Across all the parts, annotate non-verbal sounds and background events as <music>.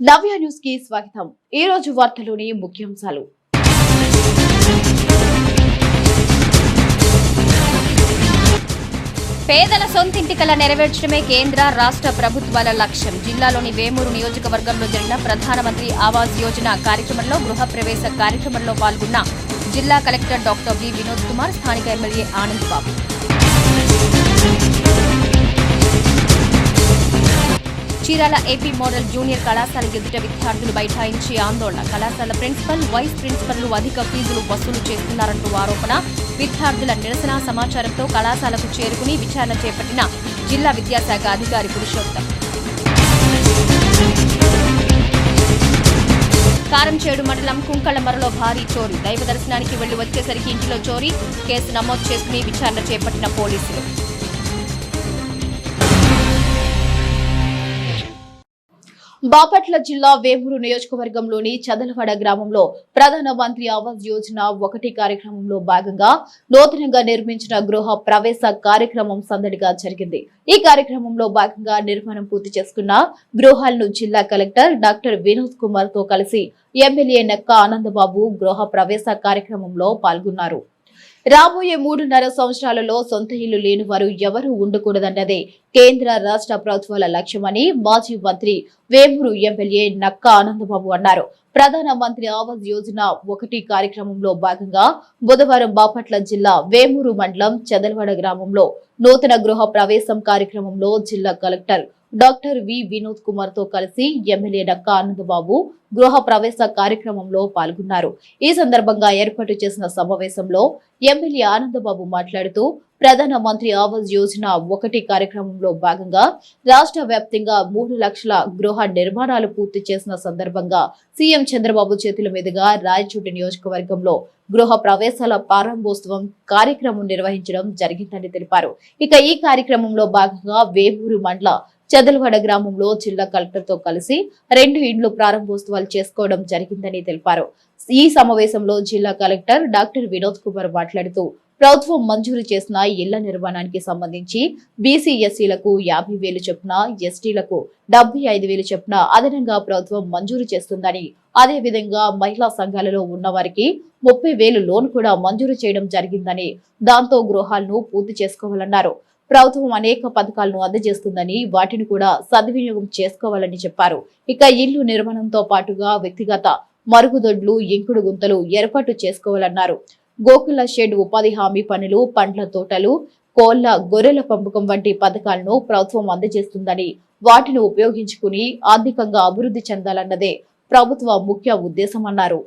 నవ్య న్యూస్కి స్వాగతం. ఈ రోజు వార్తలోని ముఖ్యాంశాలు. పేదల సొంతింటి కల నెరవేర్చడమే కేంద్ర రాష్ట్ర ప్రభుత్వాల లక్ష్యం. జిల్లాలోని వేమూరు నియోజకవర్గంలో జరిగిన ప్రధానమంత్రి ఆవాస్ యోజన కార్యక్రమంలో గృహప్రవేశ కార్యక్రమంలో పాల్గొన్న జిల్లా collector doctor V Vinod Kumar స్థానిక MLA Anand Babu. Chirala AP model junior కళాశాల ఎదుట విద్యార్థులు బైఠాయించి ఆందోళన. కళాశాల ప్రిన్సిపల్ వైస్ ప్రిన్సిపల్లు అధిక ఫీజులు వసూలు చేస్తున్నారంటూ ఆరోపణ. విద్యార్థుల నిరసన సమాచారంతో కళాశాలకు చేరుకుని విచారణ చేపట్టిన జిల్లా విద్యాశాఖ అధికారి పురుషోత్తం. కారంచేడు మండలం కుంకళమరలో భారీ చోరీ. దైవ దర్శనానికి వెళ్ళి వచ్చేసరికి ఇంటిలో చోరీ. కేసు నమోదు చేసుకుని విచారణ చేపట్టిన పోలీసులు. బాపట్ల జిల్లా వేమూరు నియోజకవర్గంలోని చదలవాడ గ్రామంలో ప్రధాన మంత్రి ఆవాస్ యోజన ఒకటి కార్యక్రమంలో భాగంగా నూతనంగా నిర్మించిన గృహ ప్రవేశ కార్యక్రమం సందడిగా జరిగింది. ఈ కార్యక్రమంలో భాగంగా నిర్మాణం పూర్తి చేసుకున్న గృహాలను జిల్లా కలెక్టర్ డాక్టర్ వినోద్ కుమార్తో కలిసి ఎమ్మెల్యే నక్క ఆనందబాబు గృహ ప్రవేశ కార్యక్రమంలో పాల్గొన్నారు. రాబోయే మూడున్నర సంవత్సరాలలో సొంత ఇల్లు లేని వారు ఎవరూ ఉండకూడదన్నదే కేంద్ర రాష్ట్ర ప్రభుత్వాల లక్ష్యమని మాజీ మంత్రి వేమూరు ఎమ్మెల్యే నక్క ఆనందబాబు అన్నారు. ప్రధాన మంత్రి ఆవాస్ యోజన ఒకటి కార్యక్రమంలో భాగంగా బుధవారం బాపట్ల జిల్లా వేమూరు మండలం చెదలవాడ గ్రామంలో నూతన గృహ ప్రవేశం కార్యక్రమంలో జిల్లా కలెక్టర్ డాక్టర్ వి వినోద్ కుమార్తో కలిసి ఎమ్మెల్యే డక్కా ఆనందబాబు గృహ ప్రవేశ కార్యక్రమంలో పాల్గొన్నారు. ఈ సందర్భంగా ఏర్పాటు చేసిన సమావేశంలో ఎమ్మెల్యే ఆనందబాబు మాట్లాడుతూ ప్రధాన మంత్రి ఆవాస్ యోజన ఒకటి కార్యక్రమంలో భాగంగా రాష్ట్ర వ్యాప్తంగా మూడు లక్షల గృహ నిర్మాణాలు పూర్తి చేసిన సందర్భంగా సీఎం చంద్రబాబు చేతుల మీదుగా రాయచోటి నియోజకవర్గంలో గృహ ప్రవేశాల ప్రారంభోత్సవం కార్యక్రమం నిర్వహించడం జరిగిందని తెలిపారు. ఇక ఈ కార్యక్రమంలో భాగంగా వేమూరు మండల చదలవాడ గ్రామంలో జిల్లా కలెక్టర్తో కలిసి రెండు ఇండ్లు ప్రారంభోత్సవాలు చేసుకోవడం జరిగిందని తెలిపారు. ఈ సమావేశంలో జిల్లా కలెక్టర్ డాక్టర్ వినోద్ కుమార్ మాట్లాడుతూ ప్రభుత్వం మంజూరు చేసిన ఇళ్ళ నిర్మాణానికి సంబంధించి బీసీ ఎస్సీలకు యాభై వేలు చొప్పున ఎస్టీలకు డెబ్బై ఐదు వేలు చొప్పున అదనంగా ప్రభుత్వం మంజూరు చేస్తుందని అదే విధంగా మహిళా సంఘాలలో ఉన్న వారికి ముప్పై వేలు లోన్ కూడా మంజూరు చేయడం జరిగిందని దాంతో గృహాలను పూర్తి చేసుకోవాలన్నారు. ప్రభుత్వం అనేక పథకాలను అందజేస్తుందని వాటిని కూడా సద్వినియోగం చేసుకోవాలని చెప్పారు. ఇక ఇల్లు నిర్మాణంతో పాటుగా వ్యక్తిగత మరుగుదొడ్లు ఇంకుడు గుంతలు ఏర్పాటు చేసుకోవాలన్నారు. గోకుల షెడ్ ఉపాధి హామీ పనులు పండ్ల తోటలు కోళ్ళ గొర్రెల పంపకం వంటి పథకాలను ప్రభుత్వం అందజేస్తుందని వాటిని ఉపయోగించుకుని ఆర్థికంగా అభివృద్ధి చెందాలన్నదే ప్రభుత్వ ముఖ్య ఉద్దేశమన్నారు.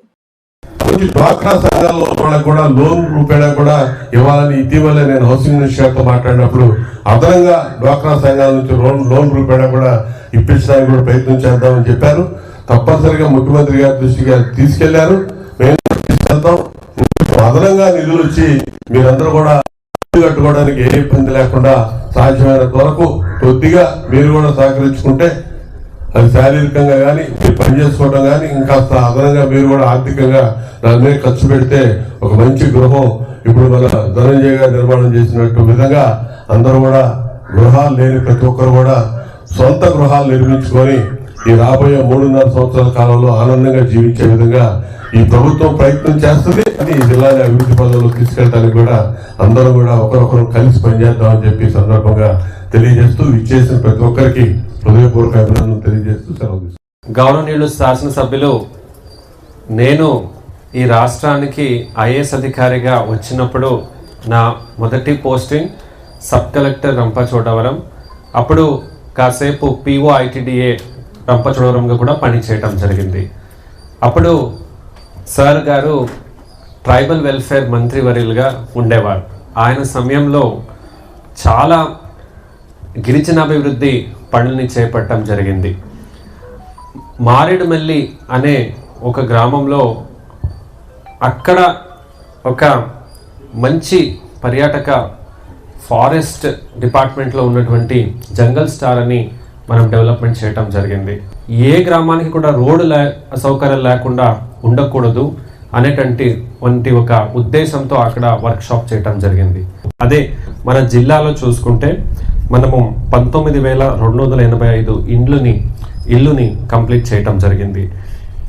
కొన్ని డ్వాక్రా సంఘాల్లో వాళ్ళకి కూడా లోన్ రూపేణా కూడా ఇవ్వాలని ఇటీవలే నేను హౌసింగ్ మినిస్టర్తో మాట్లాడినప్పుడు అదనంగా డ్వాక్రా సంఘాల నుంచి లోన్ లోన్ రూపేణా కూడా ఇప్పించడానికి కూడా ప్రయత్నం చేద్దామని చెప్పారు. తప్పనిసరిగా ముఖ్యమంత్రి గారి దృష్టికి తీసుకెళ్ళారు. మేము తీసుకెళ్తాం. అదనంగా నిధులు వచ్చి మీరందరూ కూడా కట్టుకోవడానికి ఏ ఇబ్బంది లేకుండా సాధ్యమైన కొరకు కొద్దిగా మీరు కూడా సహకరించుకుంటే అది శారీరకంగా కానీ మీరు పని చేసుకోవడం కానీ ఇంకా అదనంగా మీరు కూడా ఆర్థికంగా దాని మీద ఖర్చు పెడితే ఒక మంచి గృహం ఇప్పుడు మన ధనంజయ గారు నిర్మాణం చేసినట్టు విధంగా అందరూ కూడా గృహాలు లేని ప్రతి ఒక్కరు కూడా సొంత గృహాలు నిర్మించుకొని ఈ రాబోయే మూడున్నర సంవత్సరాల కాలంలో ఆనందంగా జీవించే విధంగా ఈ ప్రభుత్వం ప్రయత్నం చేస్తుంది. అని ఈ జిల్లాని అభివృద్ధి పదంలో తీసుకెళ్ళడానికి కూడా అందరూ కూడా ఒకరొకరు కలిసి పనిచేద్దామని చెప్పి సందర్భంగా తెలియజేస్తూ ఇచ్చేసిన ప్రతి ఒక్కరికి హృదయపూర్వక అభినందనలు తెలియజేస్తూ సెలవు గౌరవనీయులు శాసనసభ్యులు నేను ఈ రాష్ట్రానికి ఐఏఎస్ అధికారిగా వచ్చినప్పుడు నా మొదటి పోస్టింగ్ సబ్ కలెక్టర్ రంపచోడవరం. అప్పుడు కాసేపు పిఓ ఐటీడీఏ రంపచోడవరంగా కూడా పనిచేయటం జరిగింది. అప్పుడు సార్ గారు ట్రైబల్ వెల్ఫేర్ మంత్రివర్యులుగా ఉండేవారు. ఆయన సమయంలో చాలా గిరిజనాభివృద్ధి పనుల్ని చేపట్టడం జరిగింది. మారేడుమల్లి అనే ఒక గ్రామంలో అక్కడ ఒక మంచి పర్యాటక ఫారెస్ట్ డిపార్ట్మెంట్లో ఉన్నటువంటి జంగల్ స్టార్ అని మనం డెవలప్మెంట్ చేయటం జరిగింది. ఏ గ్రామానికి కూడా రోడ్డు లే సౌకర్యం లేకుండా ఉండకూడదు అనేటువంటి వంటి ఒక ఉద్దేశంతో అక్కడ వర్క్షాప్ చేయటం జరిగింది. అదే మన జిల్లాలో చూసుకుంటే మనము పంతొమ్మిది వేల రెండు వందల ఎనభై ఐదు ఇండ్లని ఇల్లుని కంప్లీట్ చేయటం జరిగింది.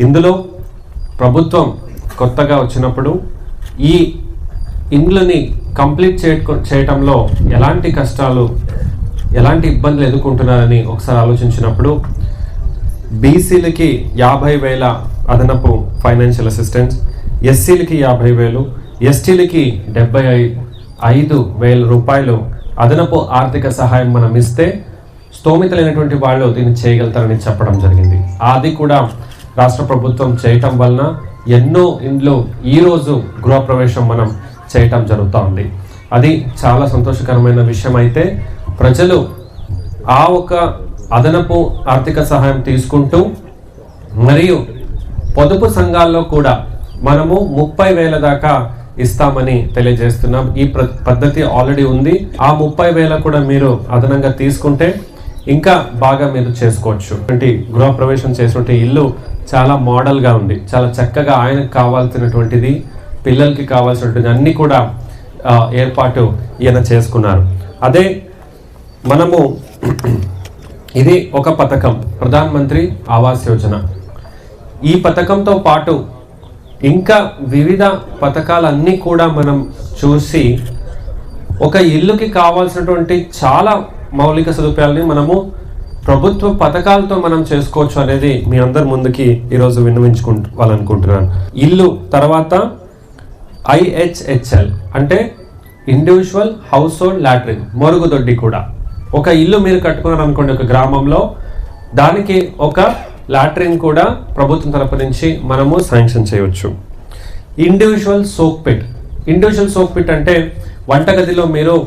ఇందులో ప్రభుత్వం కొత్తగా వచ్చినప్పుడు ఈ ఇండ్లని కంప్లీట్ చేయటం చేయటంలో ఎలాంటి కష్టాలు ఎలాంటి ఇబ్బందులు ఎదుర్కొంటున్నారని ఒకసారి ఆలోచించినప్పుడు బీసీలకి యాభై వేల అదనపు ఫైనాన్షియల్ అసిస్టెన్స్ ఎస్సీలకి యాభై వేలు ఎస్టీలకి డెబ్బై ఐదు వేల రూపాయలు అదనపు ఆర్థిక సహాయం మనం ఇస్తే స్తోమిత లేనటువంటి వాళ్ళు దీన్ని చేయగలుగుతారని చెప్పడం జరిగింది. అది కూడా రాష్ట్ర ప్రభుత్వం చేయటం వలన ఎన్నో ఇండ్లు ఈరోజు గృహప్రవేశం మనం చేయటం జరుగుతూ ఉంది. అది చాలా సంతోషకరమైన విషయం అయితే ప్రజలు ఆ ఒక అదనపు ఆర్థిక సహాయం తీసుకుంటూ మరియు పొదుపు సంఘాల్లో కూడా మనము ముప్పై వేల దాకా ఇస్తామని తెలియజేస్తున్నాం. ఈ పద్ధతి ఆల్రెడీ ఉంది. ఆ ముప్పై వేల కూడా మీరు అదనంగా తీసుకుంటే ఇంకా బాగా మీరు చేసుకోవచ్చు. అంటే గృహప్రవేశం చేసినటువంటి ఇల్లు చాలా మోడల్గా ఉంది. చాలా చక్కగా ఆయనకు కావాల్సినటువంటిది పిల్లలకి కావాల్సినటువంటి అన్నీ కూడా ఏర్పాటు ఈయన చేసుకున్నారు. అదే మనము <clears throat> ఇది ఒక పథకం. ప్రధానమంత్రి ఆవాస్ యోజన. ఈ పథకంతో పాటు ఇంకా వివిధ పథకాలన్నీ కూడా మనం చూసి ఒక ఇల్లుకి కావాల్సినటువంటి చాలా మౌలిక సదుపాయాలని మనము ప్రభుత్వ పథకాలతో మనం చేసుకోవచ్చు అనేది మీ అందరి ముందుకి ఈరోజు విన్నవించుకోవాలనుకుంటున్నాను. ఇల్లు తర్వాత ఐహెచ్హెచ్ఎల్ అంటే ఇండివిజువల్ హౌస్ హోల్డ్ లాట్రిన్ మరుగుదొడ్డి కూడా. ఒక ఇల్లు మీరు కట్టుకున్నారు అనుకోండి ఒక గ్రామంలో దానికి ఒక లాట్రిన్ కూడా ప్రభుత్వం తరపు నుంచి మనము శాంక్షన్ చేయవచ్చు individual soak pit individual soak pit అంటే వంటగదిలో మీరు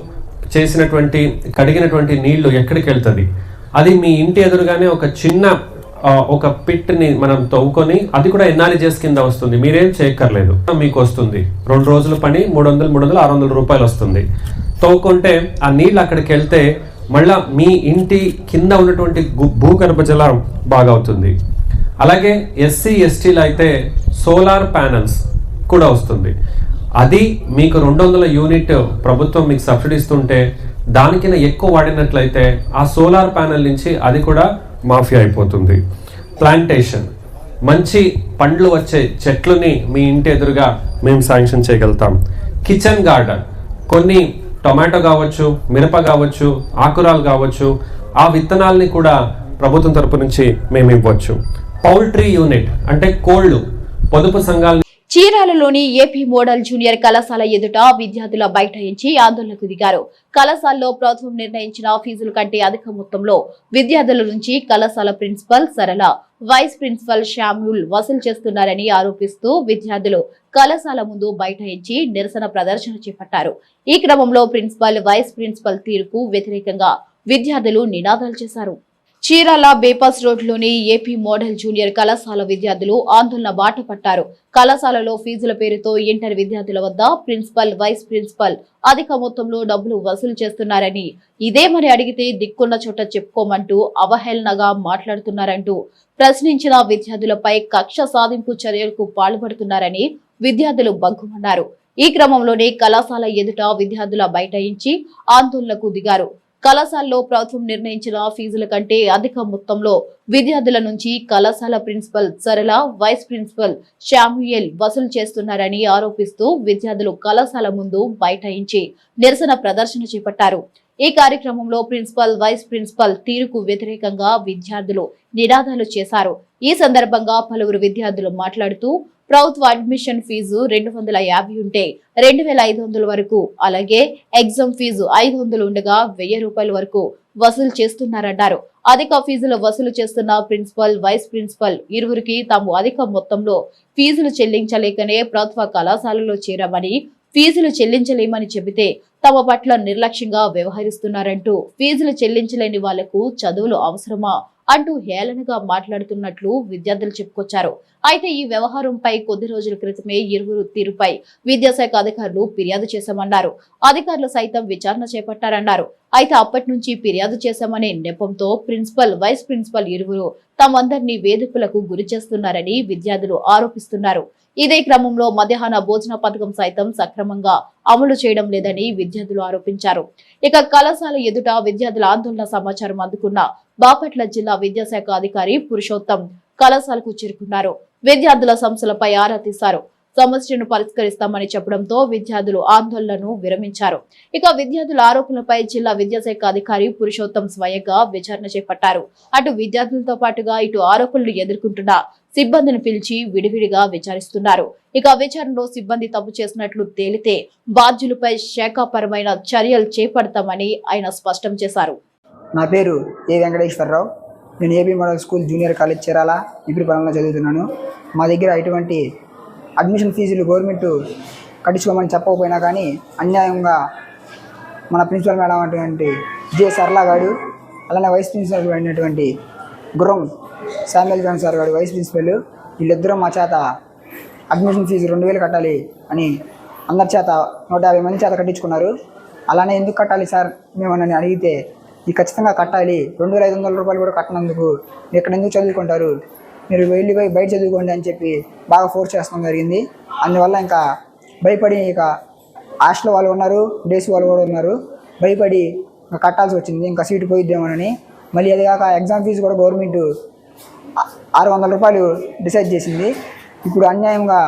చేసినటువంటి కడిగినటువంటి నీళ్ళు ఎక్కడికి వెళ్తుంది? అది మీ ఇంటి ఎదురుగానే ఒక చిన్న ఒక పిట్ని మనం తవ్వుకొని అది కూడా ఎన్ఆర్జెస్ కింద వస్తుంది. మీరేం చేయక్కర్లేదు. మీకు వస్తుంది. రెండు రోజుల పని మూడు వందలు మూడు వందలు ఆరు వందల రూపాయలు వస్తుంది. తవ్వుకుంటే ఆ నీళ్ళు అక్కడికి వెళ్తే మళ్ళా మీ ఇంటి కింద ఉన్నటువంటి భూగర్భ జలం బాగా అవుతుంది అలాగే ఎస్సీ ఎస్టీలు అయితే సోలార్ ప్యానల్స్ కూడా వస్తుంది. అది మీకు రెండు వందల యూనిట్ ప్రభుత్వం మీకు సబ్సిడీ ఇస్తుంటే దానికిన ఎక్కువ వాడినట్లయితే ఆ సోలార్ ప్యానల్ నుంచి అది కూడా మాఫీ అయిపోతుంది. ప్లాంటేషన్. మంచి పండ్లు వచ్చే చెట్లని మీ ఇంటి ఎదురుగా మేము శాంక్షన్ చేయగలుగుతాం. Kitchen garden. కొన్ని టొమాటో కావచ్చు మిరప కావచ్చు ఆకురాలు కావచ్చు ఆ విత్తనాల్ని కూడా ప్రభుత్వం తరపు నుంచి మేము ఇవ్వచ్చు. పౌల్ట్రీ యూనిట్ అంటే కోళ్ళు పొదుపు సంఘాలని చీరాలలోని ఏపీ మోడల్ జూనియర్ కళాశాల ఎదుట విద్యార్థుల బైఠాయించి ఆందోళనకు దిగారు. కళాశాలలో ప్రభుత్వం నిర్ణయించిన ఫీజుల కంటే అధిక మొత్తంలో విద్యార్థుల నుంచి కళాశాల ప్రిన్సిపల్ సరళ వైస్ ప్రిన్సిపల్ శామ్యూల్ వసూలు చేస్తున్నారని ఆరోపిస్తూ విద్యార్థులు కళాశాల ముందు బైఠాయించి నిరసన ప్రదర్శన చేపట్టారు. ఈ క్రమంలో ప్రిన్సిపల్ వైస్ ప్రిన్సిపల్ తీరుకు వ్యతిరేకంగా విద్యార్థులు నినాదాలు చేశారు. చీరాల బేపాస్ రోడ్లోని ఏపీ మోడల్ జూనియర్ కళాశాల విద్యార్థులు ఆందోళన బాట పట్టారు. కళాశాలలో ఫీజుల పేరుతో ఇంటర్ విద్యార్థుల వద్ద ప్రిన్సిపల్ వైస్ ప్రిన్సిపల్ అధిక మొత్తంలో డబ్బులు వసూలు చేస్తున్నారని ఇదేమని అడిగితే దిక్కున్న చోట చెప్పుకోమంటూ అవహేళనగా మాట్లాడుతున్నారంటూ ప్రశ్నించిన విద్యార్థులపై కక్ష సాధింపు చర్యలకు పాల్పడుతున్నారని విద్యార్థులు బగ్గుమన్నారు ఈ క్రమంలోనే కళాశాల ఎదుట విద్యార్థుల బైఠాయించి ఆందోళనకు దిగారు. కళాశాలలో ప్రభుత్వం నిర్ణయించిన ఫీజుల కంటే అధిక మొత్తంలో విద్యార్థుల నుంచి కళాశాల ప్రిన్సిపల్ సరళ వైస్ ప్రిన్సిపల్ శామ్యుయల్ వసూలు చేస్తున్నారని ఆరోపిస్తూ విద్యార్థులు కళాశాల ముందు బైఠాయించి నిరసన ప్రదర్శన చేపట్టారు. ఈ కార్యక్రమంలో ప్రిన్సిపల్ వైస్ ప్రిన్సిపల్ తీరుకు వ్యతిరేకంగా విద్యార్థులు నినాదాలు చేశారు. ఈ సందర్భంగా పలువురు విద్యార్థులు మాట్లాడుతూ ప్రభుత్వ అడ్మిషన్ ఫీజు రెండు వందల యాభై ఉంటే రెండు వేల ఐదు వందల వరకు అలాగే ఎగ్జామ్ ఫీజు ఐదు వందలు ఉండగా వెయ్యి రూపాయల వరకు వసూలు చేస్తున్నారన్నారు. అధిక ఫీజులు వసూలు చేస్తున్న ప్రిన్సిపల్ వైస్ ప్రిన్సిపల్ ఇరువురికి తాము అధిక మొత్తంలో ఫీజులు చెల్లించలేకనే ప్రభుత్వ కళాశాలలో చేరామని ఫీజులు చెల్లించలేమని చెబితే తమ పట్ల నిర్లక్ష్యంగా వ్యవహరిస్తున్నారంటూ ఫీజులు చెల్లించలేని వాళ్ళకు చదువులు అవసరమా అంటూ హేళనగా మాట్లాడుతున్నట్లు విద్యార్థులు చెప్పుకొచ్చారు. అయితే ఈ వ్యవహారంపై కొద్ది రోజుల క్రితమే ఇరువురు తీరుపై విద్యాశాఖ అధికారులు ఫిర్యాదు చేశామన్నారు. అధికారులు సైతం విచారణ చేపట్టారన్నారు. అయితే అప్పటి నుంచి ఫిర్యాదు చేశామనే నెపంతో ప్రిన్సిపల్ వైస్ ప్రిన్సిపల్ ఇరువురు తమందరినీ వేధింపులకు గురి చేస్తున్నారని విద్యార్థులు ఆరోపిస్తున్నారు. ఇదే క్రమంలో మధ్యాహ్న భోజన పథకం సైతం సక్రమంగా అమలు చేయడం లేదని విద్యార్థులు ఆరోపించారు. ఇక కళాశాల ఎదుట విద్యార్థుల ఆందోళన సమాచారం అందుకున్న బాపట్ల జిల్లా విద్యాశాఖ అధికారి పురుషోత్తం కళాశాలకు చేరుకున్నారు. విద్యార్థుల సమస్యలపై ఆరా తీశారు. సమస్యను పరిష్కరిస్తామని చెప్పడంతో విద్యార్థులు ఆందోళనను విరమించారు. ఇక విద్యార్థుల ఆరోపణలపై జిల్లా విద్యాశాఖ అధికారి పురుషోత్తం స్వయంగా విచారణ చేపట్టారు. అటు విద్యార్థులతో పాటుగా ఇటు ఆరోపణలు ఎదుర్కొంటున్న సిబ్బందిని పిలిచి విడివిడిగా విచారిస్తున్నారు. ఇక విచారణలో సిబ్బంది తప్పు చేసినట్లు తేలితే బాధ్యులపై శాఖాపరమైన చర్యలు చేపడతామని ఆయన స్పష్టం చేశారు. నా పేరు ఏ వెంకటేశ్వరరావు. నేను AB model school junior college Chirala ఇబ్రిపాలెంలో చదువుతున్నాను. మా దగ్గర ఎటువంటి అడ్మిషన్ ఫీజులు గవర్నమెంట్ కట్టించుకోమని చెప్పకపోయినా కానీ అన్యాయంగా మన ప్రిన్సిపల్ మేడం అటువంటి జే సర్లా గారు అలానే వైస్ ప్రిన్సిపల్ అయినటువంటి గుర్రం శామ్యుల్ జాన్ సార్ గారు వైస్ ప్రిన్సిపల్ వీళ్ళిద్దరూ మా చేత అడ్మిషన్ ఫీజు రెండు వేలు కట్టాలి అని అందరి చేత నూట యాభై మంది చేత కట్టించుకున్నారు. అలానే ఎందుకు కట్టాలి సార్ మేము అని అడిగితే ఇది ఖచ్చితంగా కట్టాలి. రెండు వేల ఐదు వందల రూపాయలు కూడా కట్టనందుకు ఇక్కడ ఎందుకు చదువుకుంటారు? మీరు వెళ్ళిపోయి బయట చదువుకోండి అని చెప్పి బాగా ఫోర్స్ చేస్తాం జరిగింది. అందువల్ల ఇంకా భయపడి ఇక హాస్టల్ వాళ్ళు ఉన్నారు డేస్ వాళ్ళు కూడా ఉన్నారు. భయపడి కట్టాల్సి వచ్చింది. ఇంకా సీటు పోయిద్దామని మళ్ళీ అది కాక ఎగ్జామ్ ఫీజు కూడా గవర్నమెంట్ ఆరు వందల రూపాయలు డిసైడ్ చేసింది. ఇప్పుడు అన్యాయంగా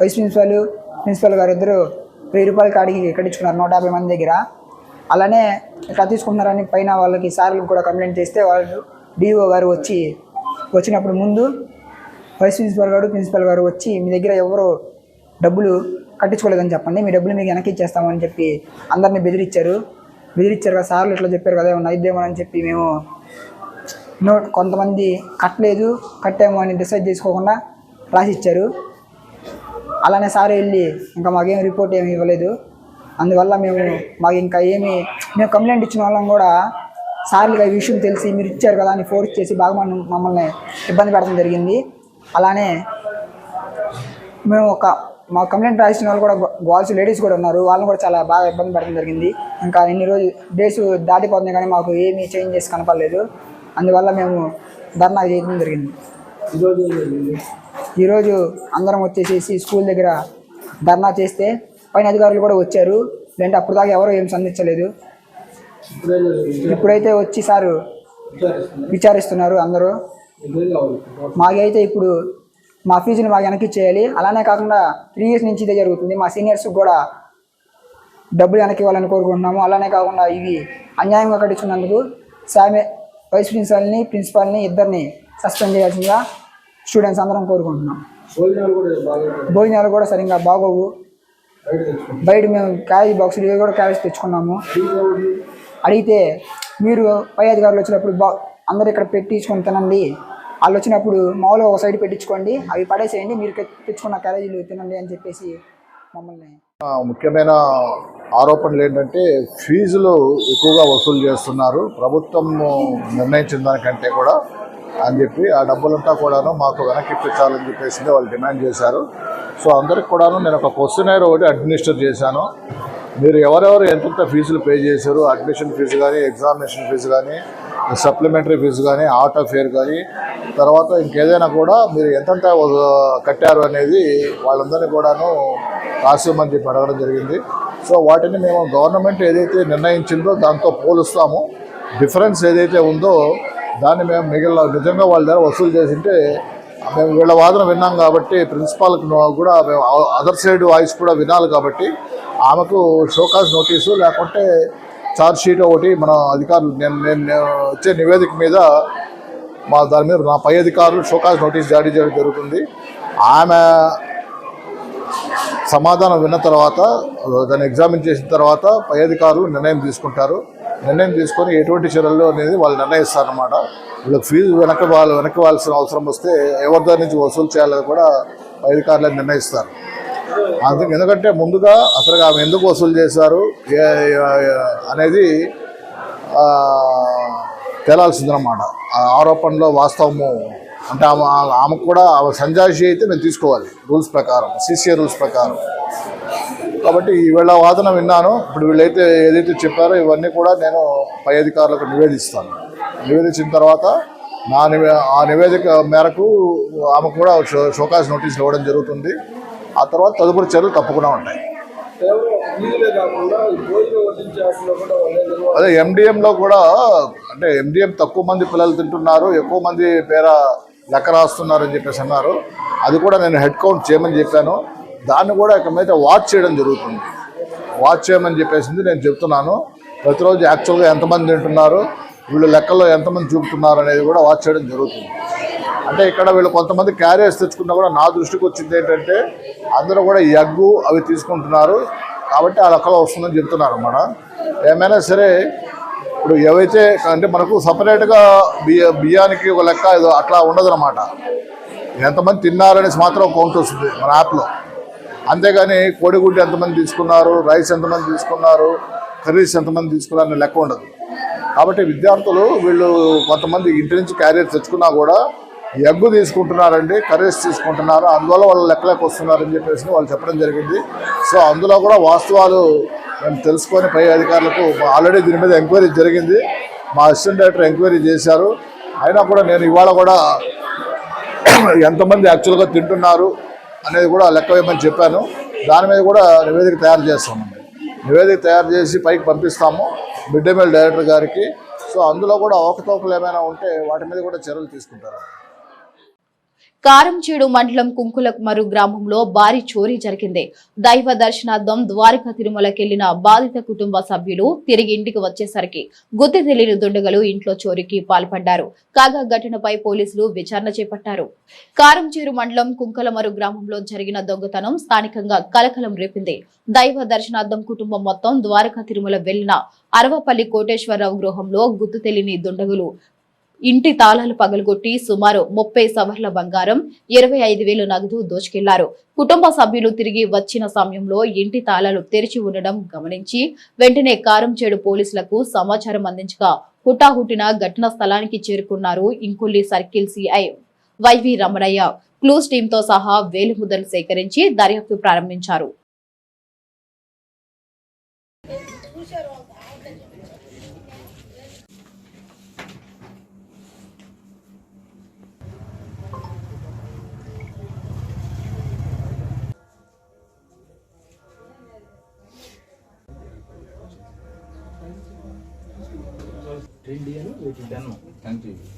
వైస్ ప్రిన్సిపల్ ప్రిన్సిపల్ గారు ఇద్దరు వెయ్యి రూపాయలు కాడికి కట్టించుకున్నారు నూట యాభై మంది దగ్గర. అలానే ఇట్లా తీసుకుంటున్నారని పైన వాళ్ళకి సార్లు కూడా కంప్లైంట్ చేస్తే వాళ్ళు డిఓ గారు వచ్చి వచ్చినప్పుడు ముందు వైస్ ప్రిన్సిపల్ గారు ప్రిన్సిపల్ గారు వచ్చి మీ దగ్గర ఎవరో డబ్బులు కట్టించుకోలేదని చెప్పండి. మీ డబ్బులు మీకు వెనక్కి ఇచ్చేస్తామని చెప్పి అందరిని బెదిరించారు బెదిరించారు కదా సార్లు ఇట్లా చెప్పారు కదా ఏమన్నా అయిద్దేమో అని చెప్పి మేము నోట్ కొంతమంది కట్టలేదు కట్టాము అని డిసైడ్ చేసుకోకుండా రాసి ఇచ్చారు అలానే సార్ వెళ్ళి ఇంకా మాకేం రిపోర్ట్ ఏమి ఇవ్వలేదు. అందువల్ల మేము మాకు ఇంకా ఏమి మేము కంప్లైంట్ ఇచ్చిన వాళ్ళం కూడా సార్లుగా ఈ విషయం తెలిసి మీరు ఇచ్చారు కదా అని ఫోర్స్ చేసి బాగా మనం మమ్మల్ని ఇబ్బంది పెడడం జరిగింది. అలానే మేము ఒక మా కంప్లైంట్ రాసిన వాళ్ళు కూడా గర్ల్స్ లేడీస్ కూడా ఉన్నారు. వాళ్ళని కూడా చాలా బాగా ఇబ్బంది పడడం జరిగింది. ఇంకా ఎన్ని రోజు డేస్ దాటిపోతుంది కానీ మాకు ఏమీ చేంజెస్ కనపడలేదు. అందువల్ల మేము ధర్నా చేయడం జరిగింది. ఈరోజు అందరం వచ్చేసేసి స్కూల్ దగ్గర ధర్నా చేస్తే పైన అధికారులు కూడా వచ్చారు. లేదంటే అప్పుడు దాకా ఎవరు ఏం సంధించలేదు. ఇప్పుడైతే వచ్చి సారు విచారిస్తున్నారు అందరూ. మాకైతే ఇప్పుడు మా ఫీజుని మాకు వెనక్కి చేయాలి అలానే కాకుండా త్రీ ఇయర్స్ నుంచి ఇదే జరుగుతుంది. మా సీనియర్స్ కూడా డబ్బులు వెనక్కి ఇవ్వాలని కోరుకుంటున్నాము. అలానే కాకుండా ఇవి అన్యాయంగా కట్టించుకున్నందుకు సామె వైస్ ప్రిన్సిపాల్ని ప్రిన్సిపాల్ని ఇద్దరిని సస్పెండ్ చేయాల్సిందిగా స్టూడెంట్స్ అందరం కోరుకుంటున్నాం. భోజనాలు కూడా సరిగ్గా బాగోవు. బయట మేము క్యారేజ్ బాక్సులు ఇవి కూడా క్యారేజ్ తెచ్చుకున్నాము. అడిగితే మీరు పై అధికారులు వచ్చినప్పుడు బా అందరు ఇక్కడ పెట్టించుకొని తినండి. వాళ్ళు వచ్చినప్పుడు మామూలుగా ఒక సైడ్ పెట్టించుకోండి అవి పడేసేయండి మీరు తెచ్చుకున్న క్యారేజీలు తినండి అని చెప్పేసి మమ్మల్ని. ముఖ్యమైన ఆరోపణలు ఏంటంటే ఫీజులు ఎక్కువగా వసూలు చేస్తున్నారు. ప్రభుత్వం నిర్ణయించిన దానికంటే కూడా అని చెప్పి ఆ డబ్బులంతా కూడాను మాకు వెనక్కి ఇప్పించాలని చెప్పేసి వాళ్ళు డిమాండ్ చేశారు. సో అందరికి కూడాను నేను ఒక క్వశ్చనర్ ఒకటి అడ్మినిస్టర్ చేశాను. మీరు ఎవరెవరు ఎంతెంత ఫీజులు పే చేశారు అడ్మిషన్ ఫీజు కానీ ఎగ్జామినేషన్ ఫీజు కానీ సప్లిమెంటరీ ఫీజు కానీ ఆటో ఫేర్ కానీ తర్వాత ఇంకేదైనా కూడా మీరు ఎంతెంత కట్టారు అనేది వాళ్ళందరినీ కూడాను రాసిమని చెప్పి అడగడం జరిగింది. సో వాటిని మేము గవర్నమెంట్ ఏదైతే నిర్ణయించిందో దాంతో పోలుస్తాము. డిఫరెన్స్ ఏదైతే ఉందో దాన్ని మేము మిగిలిన నిజంగా వాళ్ళ దగ్గర వసూలు చేసింటే మేము వీళ్ళ వాదన విన్నాం కాబట్టి ప్రిన్సిపాల్ కూడా మేము అదర్ సైడ్ వాయిస్ కూడా వినాలి కాబట్టి ఆమెకు షోకాజ్ నోటీసు లేకుంటే ఛార్జ్ షీట్ ఒకటి మన అధికారులు నేను నేను నేను వచ్చే నివేదిక మీద మా దాని మీద నా పై అధికారులు షోకాజ్ నోటీస్ జారీ చేయడం జరుగుతుంది. ఆమె సమాధానం విన్న తర్వాత దాన్ని ఎగ్జామిన్ చేసిన తర్వాత పై అధికారులు నిర్ణయం తీసుకుంటారు. నిర్ణయం తీసుకొని ఎటువంటి చర్యలు అనేది వాళ్ళు నిర్ణయిస్తారనమాట వీళ్ళకి ఫీజు వెనక వాళ్ళు వెనకవాల్సిన అవసరం వస్తే ఎవరి దాని నుంచి వసూలు చేయాలని కూడా అధికారులు నిర్ణయిస్తారు. అందుకు ఎందుకంటే ముందుగా అసలు ఆమె ఎందుకు వసూలు చేశారు ఏ- అనేది తేలాల్సిందనమాట ఆ ఆరోపణలో వాస్తవము అంటే ఆమె ఆమెకు కూడా ఆమె సంజాయిషి అయితే మేము తీసుకోవాలి. రూల్స్ ప్రకారం సీసీఏ రూల్స్ ప్రకారం. కాబట్టి వీళ్ళ వాదన విన్నాను. ఇప్పుడు వీళ్ళైతే ఏదైతే చెప్పారో ఇవన్నీ కూడా నేను పై అధికారులకు నివేదిస్తాను. నివేదించిన తర్వాత నా నివే ఆ నివేదిక మేరకు ఆమె కూడా షోకాస్ నోటీసులు ఇవ్వడం జరుగుతుంది. ఆ తర్వాత తదుపరి చర్యలు తప్పకుండా ఉంటాయి. అదే ఎండిఎంలో కూడా అంటే ఎండిఎం తక్కువ మంది పిల్లలు తింటున్నారు ఎక్కువ మంది పేర లెక్క రాస్తున్నారు అని చెప్పేసి అన్నారు. అది కూడా నేను హెడ్ కౌంట్ చేయమని చెప్పాను. దాన్ని కూడా ఇక మీద వాచ్ చేయడం జరుగుతుంది. వాచ్ చేయమని చెప్పేసింది నేను చెప్తున్నాను. ప్రతిరోజు యాక్చువల్గా ఎంతమంది తింటున్నారు వీళ్ళు లెక్కల్లో ఎంతమంది చూపుతున్నారు అనేది కూడా వాచ్ చేయడం జరుగుతుంది. అంటే ఇక్కడ వీళ్ళు కొంతమంది క్యారియర్స్ తెచ్చుకున్నా కూడా నా దృష్టికి వచ్చింది ఏంటంటే అందరూ కూడా ఎగ్గు అవి తీసుకుంటున్నారు. కాబట్టి ఆ లెక్కలో వస్తుందని చెప్తున్నారు అన్నమాట. ఏమైనా సరే ఇప్పుడు ఏవైతే అంటే మనకు సపరేట్గా బియ్య బియ్యానికి ఒక లెక్క ఏదో అట్లా ఉండదు ఎంతమంది తిన్నారనేసి మాత్రం కౌంట్ వస్తుంది మన యాప్లో. అంతేగాని కోడిగుడ్డు ఎంతమంది తీసుకున్నారు రైస్ ఎంతమంది తీసుకున్నారు కర్రీస్ ఎంతమంది తీసుకున్నారు అనే లెక్క ఉండదు. కాబట్టి విద్యార్థులు వీళ్ళు కొంతమంది ఇంటి నుంచి క్యారియర్ తెచ్చుకున్నా కూడా ఎగ్గు తీసుకుంటున్నారండి కర్రీస్ తీసుకుంటున్నారు అందువల్ల వాళ్ళు లెక్కలకు వస్తున్నారని చెప్పేసి వాళ్ళు చెప్పడం జరిగింది. సో అందులో కూడా వాస్తవాలు మేము తెలుసుకొని పై అధికారులకు ఆల్రెడీ దీని మీద ఎంక్వైరీ జరిగింది. మా అసిస్టెంట్ డైరెక్టర్ ఎంక్వైరీ చేశారు. అయినా కూడా నేను ఇవాళ కూడా ఎంతమంది యాక్చువల్గా తింటున్నారు అనేది కూడా లెక్క వేయమని చెప్పాను. దాని మీద కూడా నివేదిక తయారు చేస్తామండి నివేదిక తయారు చేసి పైకి పంపిస్తాము మిడ్ డే మీల్ డైరెక్టర్ గారికి. సో అందులో కూడా అవకతవకలు ఏమైనా ఉంటే వాటి మీద కూడా చర్యలు తీసుకుంటారు. కారంచేడు మండలం కుంకులకుమరు గ్రామంలో భారీ చోరీ జరిగింది. దైవ దర్శనార్థం ద్వారకా తిరుమలకెళ్ళిన బాధిత కుటుంబ సభ్యులు తిరిగి ఇంటికి వచ్చేసరికి గుర్తు తెలియని దుండగలు ఇంట్లో చోరీకి పాల్పడ్డారు. కాగా ఘటనపై పోలీసులు విచారణ చేపట్టారు. కారంచేరు మండలం కుంకలమరు గ్రామంలో జరిగిన దొంగతనం స్థానికంగా కలకలం రేపింది. దైవ దర్శనార్థం కుటుంబం మొత్తం ద్వారకా తిరుమల వెళ్ళిన అరవపల్లి కోటేశ్వరరావు గృహంలో గుర్తు తెలియని దుండగులు ఇంటి తాళాలు పగలగొట్టి సుమారు ముప్పై సవర్ల బంగారం ఇరవై ఐదు వేలు నగదు దోచుకెళ్ళారు. కుటుంబ సభ్యులు తిరిగి వచ్చిన సమయంలో ఇంటి తాళాలు తెరిచి ఉండడం గమనించి వెంటనే కారంచేడు పోలీసులకు సమాచారం అందించగా హుటాహుటిన ఘటనా స్థలానికి చేరుకున్నారు Inkollu circle CI YV Ramanaiah. Clues టీంతో సహా వేలు సేకరించి దర్యాప్తు ప్రారంభించారు. ఇండియన్ టెన్ టెన్ కేజీ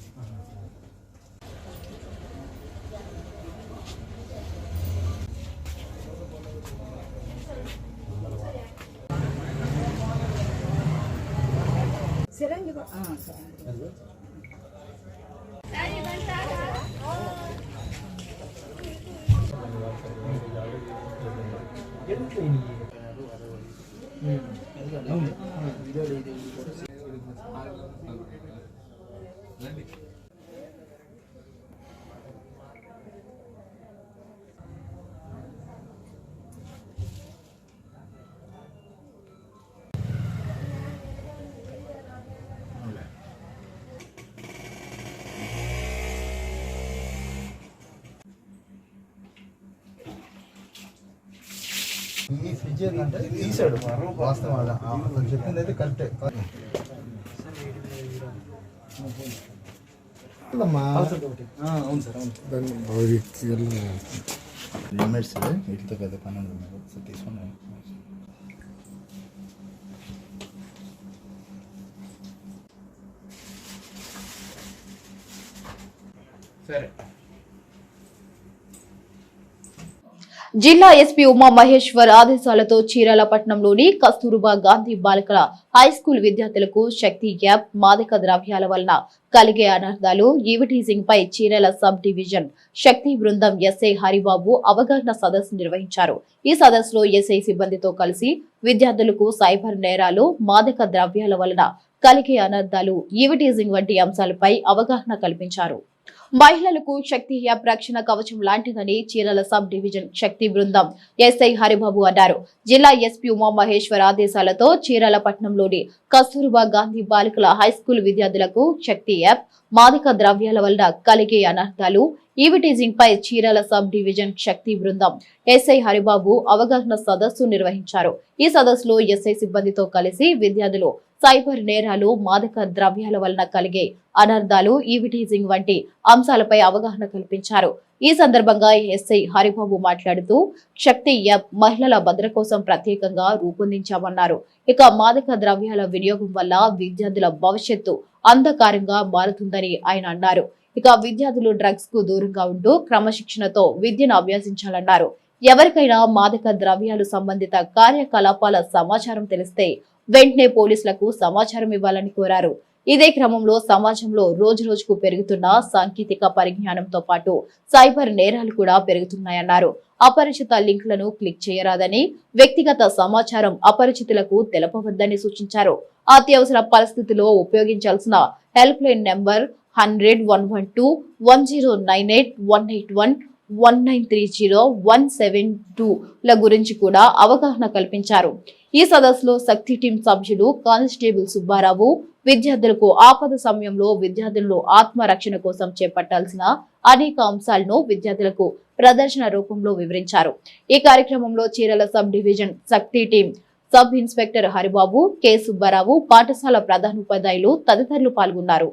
ఈ ఫ్రిడ్జ్ ఏంటంటే తీసాడు వాస్తవం అలా. ఆ, అతను చెప్పింది అయితే కరెక్టే అవును సార్ అవును. లిమిట్స్ వీటితో పెద్ద పని ఉంది ఒకసారి తీసుకున్నాను జిల్లా ఎస్పీ ఉమా మహేశ్వర్ ఆదేశాలతో చీరాల పట్టణంలోని కస్తూరుబా గాంధీ బాలికల హై స్కూల్ విద్యార్థులకు శక్తి గ్యాప్ మాదక ద్రవ్యాల వలన కలిగే అనర్థాలు ఈవిటీజింగ్ పై చీరాల సబ్ డివిజన్ శక్తి బృందం ఎస్ఐ హరిబాబు అవగాహన సదస్సు నిర్వహించారు. ఈ సదస్సులో ఎస్ఐ సిబ్బందితో కలిసి విద్యార్థులకు సైబర్ నేరాలు మాదక ద్రవ్యాల వలన కలిగే అనర్థాలు ఈవిటీజింగ్ వంటి అంశాలపై అవగాహన కల్పించారు. మహిళలకు శక్తి యాప్ రక్షణ కవచం లాంటిదని చీరాల సబ్ డివిజన్ శక్తి బృందం ఎస్ఐ హరిబాబు అన్నారు. జిల్లా ఎస్పీ ఉమా మహేశ్వర్ ఆదేశాలతో చీరాల పట్టణంలోని కస్తూర్బా గాంధీ బాలికల హై స్కూల్ విద్యార్థులకు శక్తి యాప్ మాదక ద్రవ్యాల వల్ల కలిగే అనర్థాలు ఈవిటీజింగ్ పై చీరాల సబ్ డివిజన్ శక్తి బృందం ఎస్ఐ హరిబాబు అవగాహన సదస్సు నిర్వహించారు. ఈ సదస్సులో ఎస్ఐ సిబ్బందితో కలిసి విద్యార్థులు సైబర్ నేరాలు మాదక ద్రవ్యాల వలన కలిగే అనర్థాలు ఈవిటీజింగ్ వంటి అంశాలపై అవగాహన కల్పించారు. ఈ సందర్భంగా ఎస్ఐ హరిబాబు మాట్లాడుతూ శక్తి యాప్ మహిళల భద్ర కోసం ప్రత్యేకంగా రూపొందించామన్నారు. ఇక మాదక ద్రవ్యాల వినియోగం వల్ల విద్యార్థుల భవిష్యత్తు అంధకారంగా మారుతుందని ఆయన అన్నారు. ఇక విద్యార్థులు డ్రగ్స్కు దూరంగా ఉంటూ క్రమశిక్షణతో విద్యను అభ్యసించాలన్నారు. ఎవరికైనా మాదక ద్రవ్యాలు సంబంధిత కార్యకలాపాల సమాచారం తెలిస్తే వెంటనే పోలీసులకు సమాచారం ఇవ్వాలని కోరారు. ఇదే క్రమంలో సమాజంలో రోజు రోజుకు పెరుగుతున్న సాంకేతిక పరిజ్ఞానంతో పాటు సైబర్ నేరాలు కూడా పెరుగుతున్నాయన్నారు. అపరిచిత లింకులను క్లిక్ చేయరాదని వ్యక్తిగత సమాచారం అపరిచితులకు తెలపవద్దని సూచించారు. అత్యవసర పరిస్థితిలో ఉపయోగించాల్సిన help line number hundred one one two one zero nine eight one eight one one nine three zero one seven two ల గురించి కూడా అవగాహన కల్పించారు. ఈ సదస్సులో శక్తి టీం సభ్యులు కానిస్టేబుల్ సుబ్బారావు విద్యార్థులకు ఆపద సమయంలో విద్యార్థులను ఆత్మరక్షణ కోసం చేపట్టాల్సిన అనేక అంశాలను విద్యార్థులకు ప్రదర్శన రూపంలో వివరించారు. ఈ కార్యక్రమంలో Chirala sub division Shakti team sub inspector Haribabu K Subbarao పాఠశాల ప్రధానోపాధ్యాయులు తదితరులు పాల్గొన్నారు.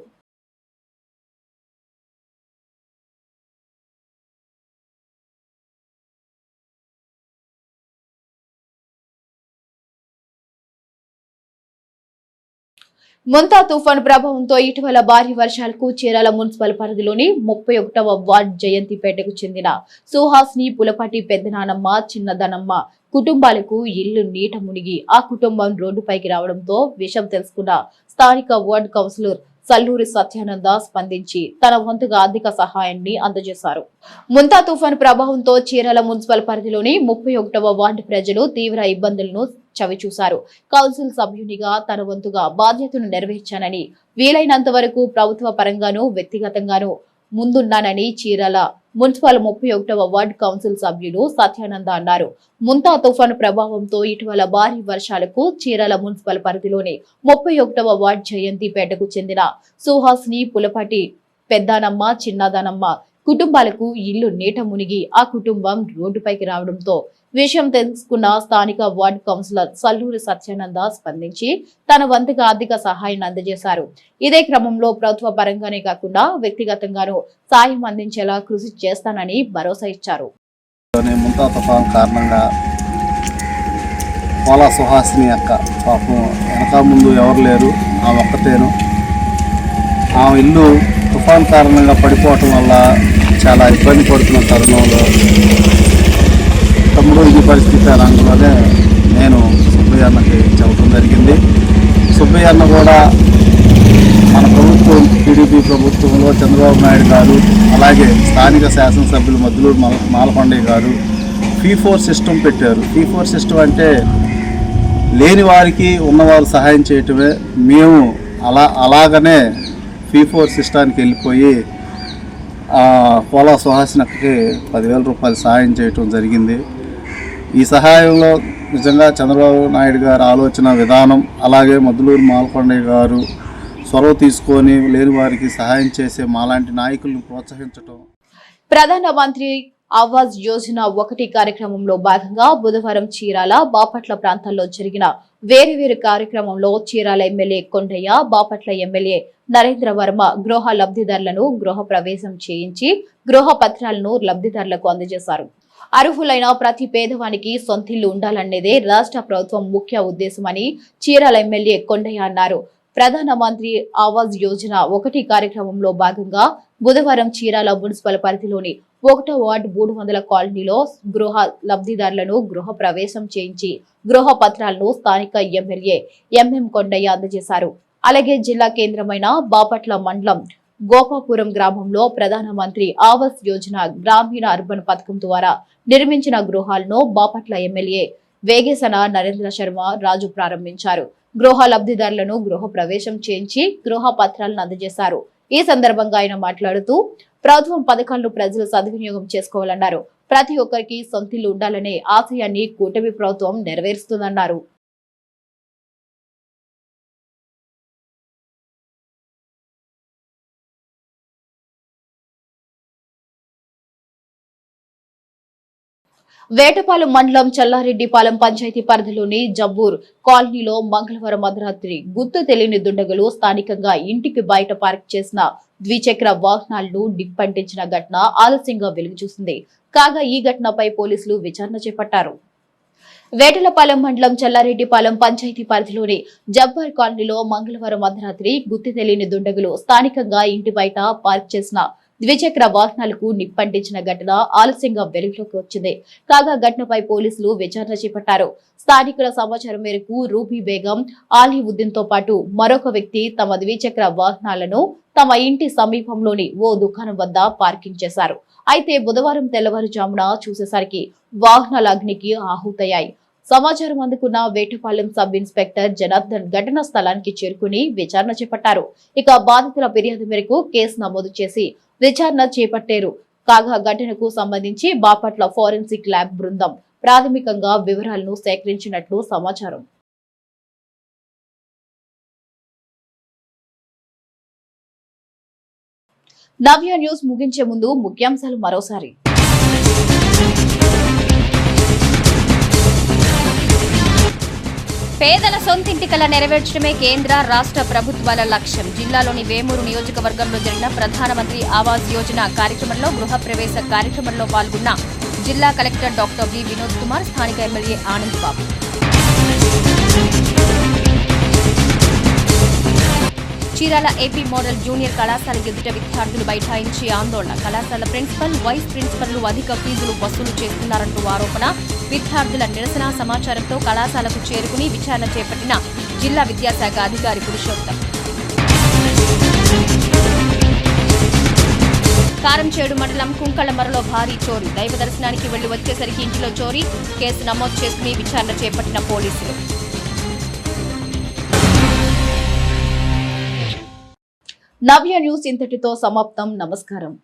ముంతా తుఫాను ప్రభావంతో ఇటీవల భారీ వర్షాలకు చీరాల మున్సిపల్ పరిధిలోని ముప్పై ఒకటవ వార్డ్ జయంతిపేటకు చెందిన సుహాస్ని పులపాటి పెద్దనానమ్మ చిన్నదనమ్మ కుటుంబాలకు ఇల్లు నీట మునిగి ఆ కుటుంబం రోడ్డుపైకి రావడంతో విషయం తెలుసుకున్న స్థానిక వార్డ్ కౌన్సిలర్ సల్లూరి సత్యానంద స్పందించి తన వంతుగా ఆర్థిక సహాయాన్ని అందజేశారు. ముంతా తుఫాను ప్రభావంతో చీరాల మున్సిపల్ పరిధిలోని ముప్పై ఒకటవ వార్డు ప్రజలు తీవ్ర ఇబ్బందులను చవిచూశారు. కౌన్సిల్ సభ్యునిగా తన వంతుగా బాధ్యతను నెరవేర్చానని వీలైనంత వరకు ప్రభుత్వ పరంగానూ వ్యక్తిగతంగాను ముందున్నానని చీరాల మున్సిపల్ ముప్పై ఒకటవ వార్డు కౌన్సిల్ సభ్యులు సత్యానంద అన్నారు. ముంతా తుఫాను ప్రభావంతో ఇటీవల భారీ వర్షాలకు చీరాల మున్సిపల్ పరిధిలోని ముప్పై ఒకటవ వార్డు జయంతిపేటకు చెందిన సుహాస్ని పులపాటి పెద్దానమ్మ చిన్నదానమ్మ కుటుంబాలకు ఇల్లు నీట మునిగి ఆ కుటుంబం రోడ్డుపైకి రావడంతో విషయం తెలుసుకున్న స్థానిక వార్డు కౌన్సిలర్ సల్లూరి సత్యానంద స్పందించి తన వంతుగా ఆర్థిక సహాయాన్ని అందజేశారు. ఇదే క్రమంలో ప్రభుత్వ పరంగానే కాకుండా వ్యక్తిగతంగానూ సాయం అందించేలా కృషి చేస్తానని భరోసా ఇచ్చారు. కారణంగా పోలా సుహాసిని అక్క పాపం వెనక ముందు ఎవరు లేరు ఆ ఒక్కతేను. ఆ ఇల్లు తుఫాన్ కారణంగా పడిపోవటం వల్ల చాలా ఇబ్బంది పడుతున్న తరుణంలో తమ్ముడు ఈ పరిస్థితి రంగంలోనే నేను సుబ్బయ్య అన్నకి చెప్పడం జరిగింది. సుబ్బయ్య అన్న కూడా మన ప్రభుత్వం టీడీపీ ప్రభుత్వంలో చంద్రబాబు నాయుడు గారు అలాగే స్థానిక శాసనసభ్యులు మధ్యలో మాల గారు ఫీ ఫోర్ సిస్టమ్ పెట్టారు. ఫీ ఫోర్ సిస్టమ్ అంటే లేని వారికి ఉన్నవారు సహాయం చేయటమే. మేము అలా అలాగనే ఫీ ఫోర్ సిస్టానికి వెళ్ళిపోయి ఆ, పోలా సుహాసినకి పదివేల రూపాయలు సహాయం చేయటం జరిగింది. ఈ సహాయంలో నిజంగా చంద్రబాబు నాయుడు గారి ఆలోచన విధానం అలాగే మద్దులూరు మాల్కొండయ్య గారు చొరవ తీసుకొని లేని వారికి సహాయం చేసే మాలాంటి నాయకులను ప్రోత్సహించటం. ప్రధాన ఆవాజ్ ఆవాస్ యోజన ఒకటి కార్యక్రమంలో భాగంగా బుధవారం చీరాల బాపట్ల ప్రాంతాల్లో జరిగిన వేరు వేరు కార్యక్రమంలో చీరాల ఎమ్మెల్యే కొండయ్య బాపట్ల ఎమ్మెల్యే నరేంద్ర వర్మ గృహ లబ్ధిదారులను గృహ ప్రవేశం చేయించి గృహ పత్రాలను లబ్ధిదారులకు అందజేశారు. అర్హులైన ప్రతి పేదవానికి సొంతిల్లు ఉండాలనేదే రాష్ట్ర ప్రభుత్వం ముఖ్య ఉద్దేశమని చీరాల ఎమ్మెల్యే కొండయ్య అన్నారు. ప్రధాన మంత్రి ఆవాస్ యోజన ఒకటి కార్యక్రమంలో భాగంగా బుధవారం చీరాల మున్సిపల్ పరిధిలోని ఒకటో వార్డు మూడు వందల కాలనీలో గృహ లబ్ధిదారులను గృహ ప్రవేశం చేయించి గృహ పత్రాలను స్థానిక ఎమ్మెల్యే ఎంఎం కొండయ్య అందజేశారు. అలాగే జిల్లా కేంద్రమైన బాపట్ల మండలం గోపాపురం గ్రామంలో ప్రధాన మంత్రి ఆవాస్ యోజన గ్రామీణ అర్బన్ పథకం ద్వారా నిర్మించిన గృహాలను బాపట్ల ఎమ్మెల్యే వేగేసన నరేంద్ర శర్మ రాజు ప్రారంభించారు. గృహ లబ్ధిదారులను గృహ ప్రవేశం చేయించి గృహ పత్రాలను అందజేశారు. ఈ సందర్భంగా ఆయన మాట్లాడుతూ ప్రభుత్వం పథకాలను ప్రజలు సద్వినియోగం చేసుకోవాలన్నారు. ప్రతి ఒక్కరికి సొంతిల్లు ఉండాలనే ఆశయాన్ని కూటమి ప్రభుత్వం నెరవేరుస్తుందన్నారు. వేటపాలెం మండలం చల్లారెడ్డిపాలెం పంచాయతీ పరిధిలోని జబ్బూర్ కాలనీలో మంగళవారం అర్ధరాత్రి గుర్తు తెలియని దుండగులు స్థానికంగా ఇంటికి బయట పార్క్ చేసిన ద్విచక్ర వాహనాలను నిప్పంటించిన ఘటన ఆలస్యంగా వెలుగుచూసింది. కాగా ఈ ఘటనపై పోలీసులు విచారణ చేపట్టారు. వేటలపాలెం మండలం చల్లారెడ్డిపాలెం పంచాయతీ పరిధిలోని జబ్బర్ కాలనీలో మంగళవారం అర్ధరాత్రి గుర్తు తెలియని దుండగులు స్థానికంగా ఇంటి బయట పార్క్ చేసిన ద్విచక్ర వాహనాలకు నిప్పంటించిన ఘటన ఆలస్యంగా వెలుగులోకి వచ్చింది. కాగా ఘటనపై పోలీసులు విచారణ చేపట్టారు. స్థానికుల సమాచారం మేరకు రూబీ బేగం ఆలీవుద్దీన్తో పాటు మరొక వ్యక్తి తమ ద్విచక్ర వాహనాలను తమ ఇంటి సమీపంలోని ఓ దుకాణం వద్ద పార్కింగ్ చేశారు. అయితే బుధవారం తెల్లవారుజామున చూసేసరికి వాహనాల అగ్నికి ఆహుతయ్యాయి. సమాచారం అందుకున్న వేటపాలెం సబ్ ఇన్స్పెక్టర్ జనార్దన్ ఘటనా స్థలానికి చేరుకుని విచారణ చేపట్టారు. ఇక బాధితుల ఫిర్యాదు మేరకు కేసు నమోదు చేసి విచారణ చేపట్టారు. కాగా ఘటనకు సంబంధించి బాపట్ల ఫోరెన్సిక్ ల్యాబ్ బృందం ప్రాథమికంగా వివరాలను సేకరించినట్లు సమాచారం. నవ్య న్యూస్ ముగించే ముందు ముఖ్యాంశాలు మరోసారి. పేదల సొంతింటి కల నెరవేర్చడమే కేంద్ర రాష్ట్ర ప్రభుత్వాల లక్ష్యం. జిల్లాలోని వేమూరు నియోజకవర్గంలో జరిగిన ప్రధానమంత్రి ఆవాస్ యోజన కార్యక్రమంలో గృహప్రవేశ కార్యక్రమంలో పాల్గొన్న జిల్లా collector doctor V Vinod Kumar స్థానిక MLA Anand Babu. Chirala AP model junior కళాశాల ఎదుట విద్యార్థులు బైఠాయించి ఆందోళన. కళాశాల ప్రిన్సిపల్ వైస్ ప్రిన్సిపల్లు అధిక ఫీజులు వసూలు చేస్తున్నారంటూ ఆరోపణ. విద్యార్థుల నిరసన సమాచారంతో కళాశాలకు చేరుకుని విచారణ చేపట్టిన జిల్లా విద్యాశాఖ అధికారి పురుషోత్తం. కారంచేడు మండలం కుంకళమరలో భారీ చోరీ. దైవ దర్శనానికి వెళ్ళి వచ్చేసరికి ఇంటిలో చోరీ. కేసు నమోదు చేసుకుని విచారణ చేపట్టిన పోలీసులు. నవ్య న్యూస్ ఇంతటితో సమాప్తం. నమస్కారం.